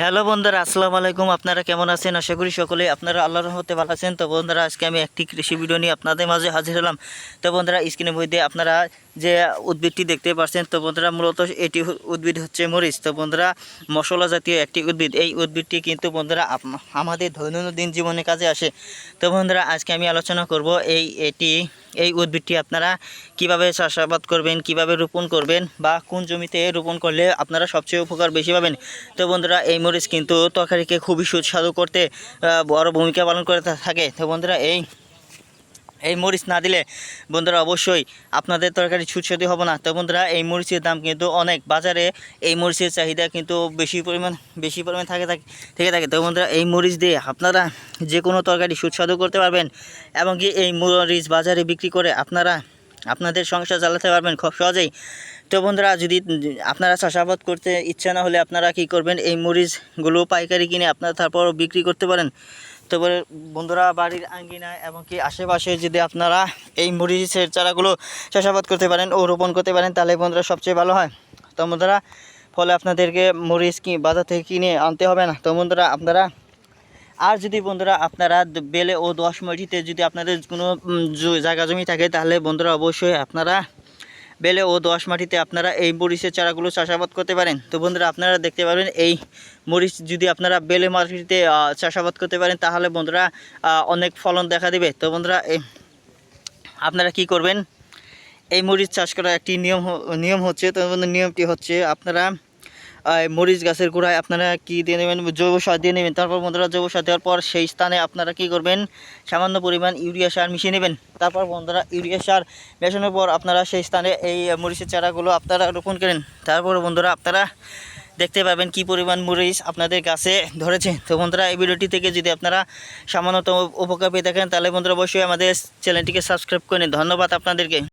Hello বন্ধুরা, আসসালামু আলাইকুম। আপনারা কেমন আছেন? আশা করি সকলে আপনারা আল্লাহ রহমতে ভালো আছেন। তো বন্ধুরা, আজকে আমি একটি কৃষি ভিডিও নিয়ে আপনাদের মাঝে হাজির হলাম। তো বন্ধুরা স্ক্রিনের মধ্যে আপনারা যে উদ্ভিদটি দেখতে পাচ্ছেন, তো বন্ধুরা মূলত এটি উদ্ভিদ হচ্ছে মরিচ। তো বন্ধুরা, মশলা জাতীয় একটি উদ্ভিদ। এই উদ্ভিদটি কিন্তু বন্ধুরা আমাদের দৈনন্দিন জীবনে কাজে আসে। তো বন্ধুরা, আজকে আমি আলোচনা করব এই, এটি, এই উদ্ভিদটি আপনারা কীভাবে চাষাবাদ করবেন, কীভাবে রোপণ করবেন বা কোন জমিতে রোপণ করলে আপনারা সবচেয়ে উপকার বেশি পাবেন। তো বন্ধুরা, এই মরিচ কিন্তু তরকারিকে খুবই সুস্বাদু করতে বড় ভূমিকা পালন করে থাকে। তো বন্ধুরা, এই এই মরিচ না দিলে বন্ধুরা অবশ্যই আপনাদের তরকারি সুস্বাদু হবে না। তো বন্ধুরা, এই মরিচের দাম কিন্তু অনেক। বাজারে এই মরিচের চাহিদা কিন্তু বেশি পরিমাণ বেশি পরিমাণ থাকে থাকে, থেকে থাকে। তো বন্ধুরা, এই মরিচ দিয়ে আপনারা যে কোনো তরকারি সুস্বাদু করতে পারবেন এবং কি এই মরিচ বাজারে বিক্রি করে আপনারা আপনাদের সংসার চালাতে পারবেন খুব সহজেই। তো বন্ধুরা, যদি আপনারা চাষাবাদ করতে ইচ্ছা না হলে আপনারা কি করবেন? এই মরিচগুলো পাইকারি কিনে আপনারা তারপর বিক্রি করতে পারেন। তারপরে বন্ধুরা বাড়ির আঙ্গিনায় এবং কি আশেপাশে যদি আপনারা এই মরিচের চারাগুলো চাষাবাদ করতে পারেন ও রোপণ করতে পারেন, তাহলে বন্ধুরা সবচেয়ে ভালো হয়। তো বন্ধুরা, ফলে আপনাদেরকে মরিচ কি বাজার থেকে কিনে আনতে হবে না। তো বন্ধুরা, আপনারা আর যদি বন্ধুরা আপনারা বেলে ও দশ মাটিতে যদি আপনাদের কোনো জায়গা জমি থাকে, তাহলে বন্ধুরা অবশ্যই আপনারা বেলে ও দশ মাটিতে আপনারা এই মরিচের চারাগুলো চাষাবাদ করতে পারেন। তো বন্ধুরা, আপনারা দেখতে পারবেন, এই মরিচ যদি আপনারা বেলে মাটিতে চাষাবাদ করতে পারেন, তাহলে বন্ধুরা অনেক ফলন দেখা দেবে। তো বন্ধুরা, এই আপনারা কি করবেন? এই মরিচ চাষ করার একটি নিয়ম নিয়ম হচ্ছে, তো নিয়মটি হচ্ছে আপনারা মরিচ গাছের গোড়ায় আপনারা কি দিয়ে নেবেন? জৈব সার দিয়ে নেবেন। তারপর বন্ধুরা জৈব সার দেওয়ার পর সেই স্থানে আপনারা কি করবেন? সামান্য পরিমাণ ইউরিয়া সার মিশিয়ে নেবেন। তারপর বন্ধুরা ইউরিয়া সার মেশানোর পর আপনারা সেই স্থানে এই মরিচের চারাগুলো আপনারা রোপণ করেন। তারপর বন্ধুরা আপনারা দেখতে পাবেন কি পরিমাণ মরিচ আপনাদের গাছে ধরেছে। তো বন্ধুরা, এই ভিডিওটি থেকে যদি আপনারা সামান্যতম উপকার পেয়ে থাকেন, তাহলে বন্ধুরা অবশ্যই আমাদের চ্যানেলটিকে সাবস্ক্রাইব করে ধন্যবাদ আপনাদেরকে।